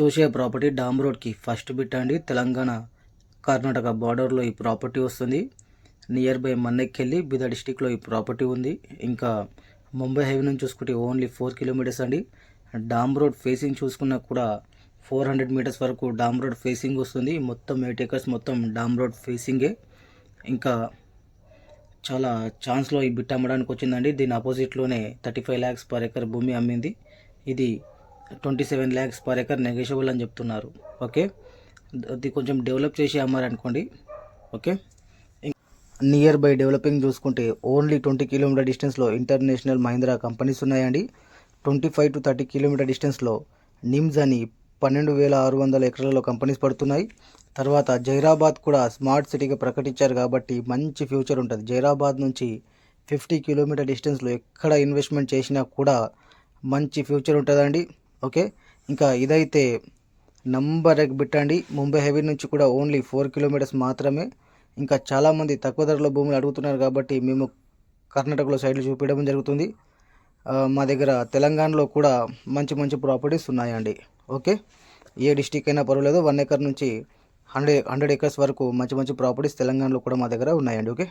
చూసే property dam రోడ్కి. First bit అండి. తెలంగాణ కర్ణాటక బార్డర్లో ఈ ప్రాపర్టీ వస్తుంది. నియర్ బై మన్నెక్కెళ్ళి బిదా డిస్టిక్లో ఈ ప్రాపర్టీ ఉంది. ఇంకా ముంబై హైవే నుంచి చూసుకుంటే ఓన్లీ ఫోర్ కిలోమీటర్స్ అండి. డామ్ రోడ్ ఫేసింగ్ చూసుకున్నా కూడా ఫోర్ హండ్రెడ్ మీటర్స్ వరకు డామ్ రోడ్ ఫేసింగ్ వస్తుంది. మొత్తం ఎయిట్ ఏకర్స్ మొత్తం డామ్ రోడ్ ఫేసింగే. ఇంకా చాలా ఛాన్స్లో ఈ బిట్ అమ్మడానికి వచ్చిందండి. దీని ఆపోజిట్లోనే thirty five lakhs per acre భూమి అమ్మింది. ఇది twenty seven lakhs per acre negotiable అని చెప్తున్నారు. ఓకే? అది కొంచెం డెవలప్ చేసి అమ్మారనుకోండి. ఓకే? నియర్ బై డెవలపింగ్ చూసుకుంటే ఓన్లీ ట్వంటీ కిలోమీటర్ డిస్టెన్స్లో ఇంటర్నేషనల్ మహీంద్రా కంపెనీస్ ఉన్నాయండి. Twenty five to thirty kilometre డిస్టెన్స్లో నిమ్స్ అని పన్నెండు వేల ఆరు వందల ఎకరాలలో కంపెనీస్ పడుతున్నాయి. తర్వాత జైరాబాద్ కూడా స్మార్ట్ సిటీగా ప్రకటించారు కాబట్టి మంచి ఫ్యూచర్ ఉంటుంది. జైరాబాద్ నుంచి ఫిఫ్టీ కిలోమీటర్ డిస్టెన్స్లో ఎక్కడ ఇన్వెస్ట్మెంట్ చేసినా కూడా మంచి ఫ్యూచర్ ఉంటుందండి. ఓకే? ఇంకా ఇదైతే నంబర్ ఎగ్ బిట్టండి. ముంబై హెవీ నుంచి కూడా ఓన్లీ ఫోర్ కిలోమీటర్స్ మాత్రమే. ఇంకా చాలామంది తక్కువ ధరలో భూములు అడుగుతున్నారు కాబట్టి మేము కర్ణాటకలో సైడ్లు చూపించడం జరుగుతుంది. మా దగ్గర తెలంగాణలో కూడా మంచి మంచి ప్రాపర్టీస్ ఉన్నాయండి. ఓకే? ఏ డిస్టిక్ అయినా పర్వాలేదు. వన్ ఎకర్ నుంచి హండ్రెడ్ హండ్రెడ్ ఎకర్స్ వరకు మంచి మంచి ప్రాపర్టీస్ తెలంగాణలో కూడా మా దగ్గర ఉన్నాయండి. ఓకే?